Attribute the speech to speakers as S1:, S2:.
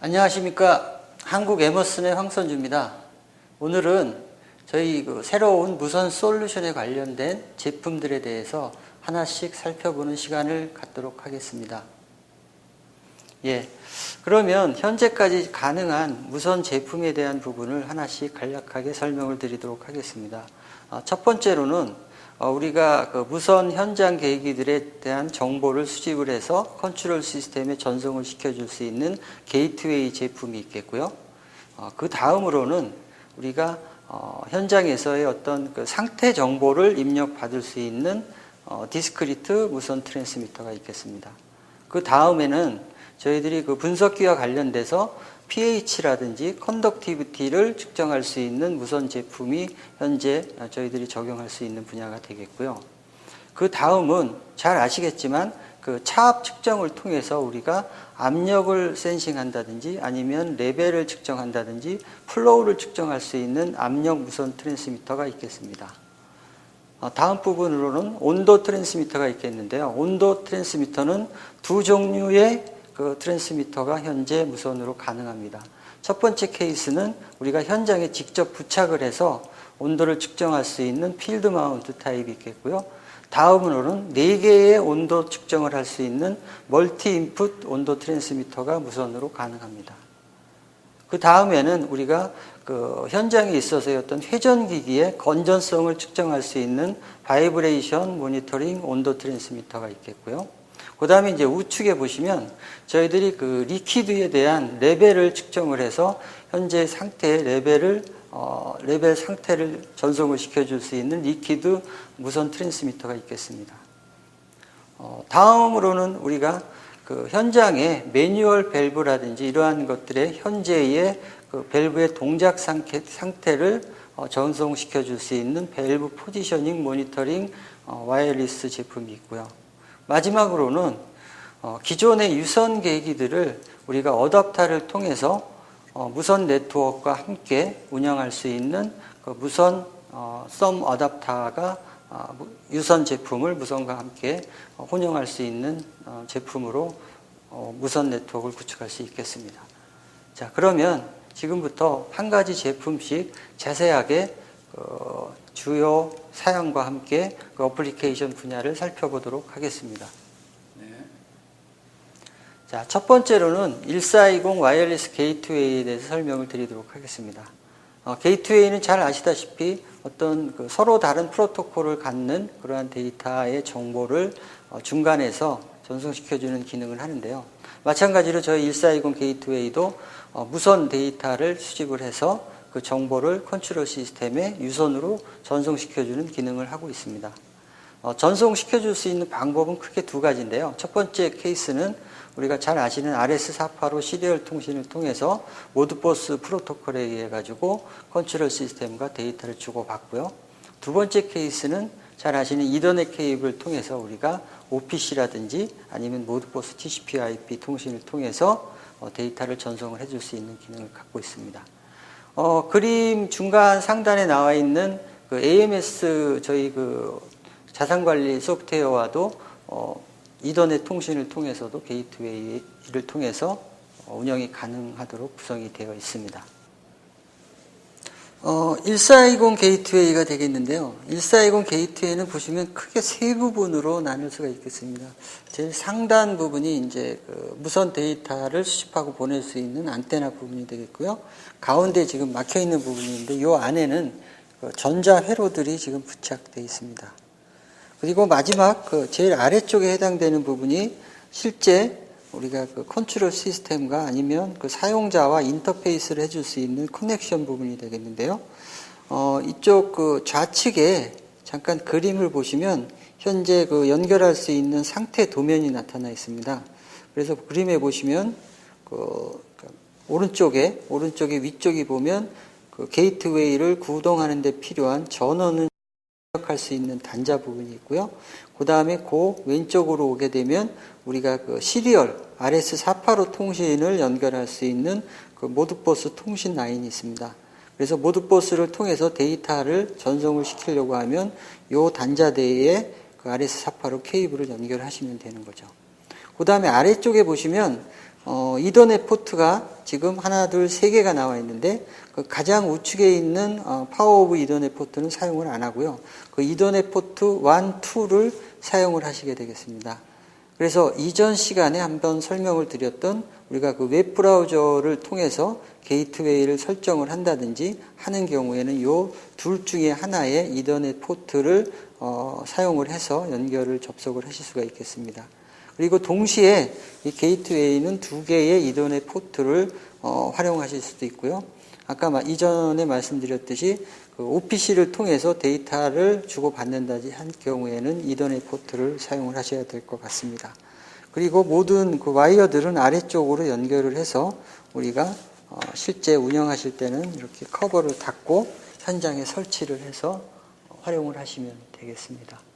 S1: 안녕하십니까. 한국 에머슨의 황선주입니다. 오늘은 저희 그 새로운 무선 솔루션에 관련된 제품들에 대해서 하나씩 살펴보는 시간을 갖도록 하겠습니다. 예. 그러면 현재까지 가능한 무선 제품에 대한 부분을 하나씩 간략하게 설명을 드리도록 하겠습니다. 어, 첫 번째로는 어, 우리가 그 무선 현장 계기들에 대한 정보를 수집을 해서 컨트롤 시스템에 전송을 시켜줄 수 있는 게이트웨이 제품이 있겠고요. 어, 그 다음으로는 우리가 현장에서의 어떤 그 상태 정보를 입력받을 수 있는 디스크리트 무선 트랜스미터가 있겠습니다. 그 다음에는 저희들이 그 분석기와 관련돼서 pH라든지 컨덕티비티를 측정할 수 있는 무선 제품이 현재 저희들이 적용할 수 있는 분야가 되겠고요. 그 다음은 잘 아시겠지만 그 차압 측정을 통해서 우리가 압력을 센싱한다든지 아니면 레벨을 측정한다든지 플로우를 측정할 수 있는 압력 무선 트랜스미터가 있겠습니다. 어, 다음 부분으로는 온도 트랜스미터가 있겠는데요. 온도 트랜스미터는 두 종류의 그 트랜스미터가 현재 무선으로 가능합니다. 첫 번째 케이스는 우리가 현장에 직접 부착을 해서 온도를 측정할 수 있는 필드 마운트 타입이 있겠고요. 다음으로는 4개의 온도 측정을 할 수 있는 멀티 인풋 온도 트랜스미터가 무선으로 가능합니다. 그 다음에는 우리가 그 현장에 있어서의 어떤 회전기기의 건전성을 측정할 수 있는 바이브레이션 모니터링 온도 트랜스미터가 있겠고요. 그 다음에 이제 우측에 보시면 저희들이 그 리퀴드에 대한 레벨을 측정을 해서 현재 상태의 레벨을 어, 레벨 상태를 전송을 시켜줄 수 있는 리퀴드 무선 트랜스미터가 있겠습니다. 어, 다음으로는 우리가 그 현장의 매뉴얼 밸브라든지 이러한 것들의 현재의 그 밸브의 동작 상태, 상태를 어, 전송시켜 줄 수 있는 밸브 포지셔닝 모니터링 어, 와이어리스 제품이 있고요. 마지막으로는 어, 기존의 유선 계기들을 우리가 어답터를 통해서 어, 무선 네트워크와 함께 운영할 수 있는 그 무선 어, 썸 어답터가 유선 제품을 무선과 함께 혼용할 수 있는 제품으로 무선 네트워크를 구축할 수 있겠습니다. 자, 그러면 지금부터 한 가지 제품씩 자세하게 주요 사양과 함께 그 어플리케이션 분야를 살펴보도록 하겠습니다. 네. 자, 첫 번째로는 1420 와이어리스 게이트웨이에 대해서 설명을 드리도록 하겠습니다. 어, 게이트웨이는 잘 아시다시피 어떤 그 서로 다른 프로토콜을 갖는 그러한 데이터의 정보를 어, 중간에서 전송시켜주는 기능을 하는데요. 마찬가지로 저희 1420 게이트웨이도 어, 무선 데이터를 수집을 해서 그 정보를 컨트롤 시스템에 유선으로 전송시켜주는 기능을 하고 있습니다. 어, 전송시켜줄 수 있는 방법은 크게 두 가지인데요. 첫 번째 케이스는 우리가 잘 아시는 RS485 시리얼 통신을 통해서 모드버스 프로토콜에 의해 가지고 컨트롤 시스템과 데이터를 주고받고요. 두 번째 케이스는 잘 아시는 이더넷 케이블을 통해서 우리가 OPC라든지 아니면 모드버스 TCP/IP 통신을 통해서 어, 데이터를 전송을 해줄 수 있는 기능을 갖고 있습니다. 어, 그림 중간 상단에 나와 있는 그 AMS 저희 그 자산관리 소프트웨어와도 어, 이더넷 통신을 통해서도 게이트웨이를 통해서 운영이 가능하도록 구성이 되어 있습니다. 어, 1420 게이트웨이가 되겠는데요. 1420 게이트웨이는 보시면 크게 세 부분으로 나눌 수가 있겠습니다. 제일 상단 부분이 이제 그 무선 데이터를 수집하고 보낼 수 있는 안테나 부분이 되겠고요. 가운데 지금 막혀 있는 부분인데 이 안에는 그 전자 회로들이 지금 부착되어 있습니다. 그리고 마지막 그 제일 아래쪽에 해당되는 부분이 실제 우리가 그 컨트롤 시스템과 아니면 그 사용자와 인터페이스를 해줄 수 있는 커넥션 부분이 되겠는데요. 어, 이쪽 그 좌측에 잠깐 그림을 보시면 현재 그 연결할 수 있는 상태 도면이 나타나 있습니다. 그래서 그림에 보시면 그 오른쪽에 오른쪽에 위쪽이 보면 그 게이트웨이를 구동하는 데 필요한 전원을 입력할 수 있는 단자 부분이 있고요. 그 다음에 그 왼쪽으로 오게 되면 우리가 그 시리얼 RS485 통신을 연결할 수 있는 그 모드버스 통신 라인이 있습니다. 그래서 모드버스를 통해서 데이터를 전송을 시키려고 하면 이 단자대에 그 RS485 케이블을 연결하시면 되는 거죠. 그 다음에 아래쪽에 보시면 어, 이더넷 포트가 지금 하나, 둘, 세 개가 나와 있는데 그 가장 우측에 있는 어, 파워 오브 이더넷 포트는 사용을 안 하고요. 그 이더넷 포트 1, 2를 사용을 하시게 되겠습니다. 그래서 이전 시간에 한번 설명을 드렸던 우리가 그 웹브라우저를 통해서 게이트웨이를 설정을 한다든지 하는 경우에는 요 둘 중에 하나의 이더넷 포트를 어, 사용을 해서 연결을 접속을 하실 수가 있겠습니다. 그리고 동시에 이 게이트웨이는 두 개의 이더넷 포트를 어, 활용하실 수도 있고요. 아까 마- 이전에 말씀드렸듯이 그 OPC를 통해서 데이터를 주고받는다지 한 경우에는 이더넷 포트를 사용을 하셔야 될 것 같습니다. 그리고 모든 그 와이어들은 아래쪽으로 연결을 해서 우리가 어, 실제 운영하실 때는 이렇게 커버를 닫고 현장에 설치를 해서 활용을 하시면 되겠습니다.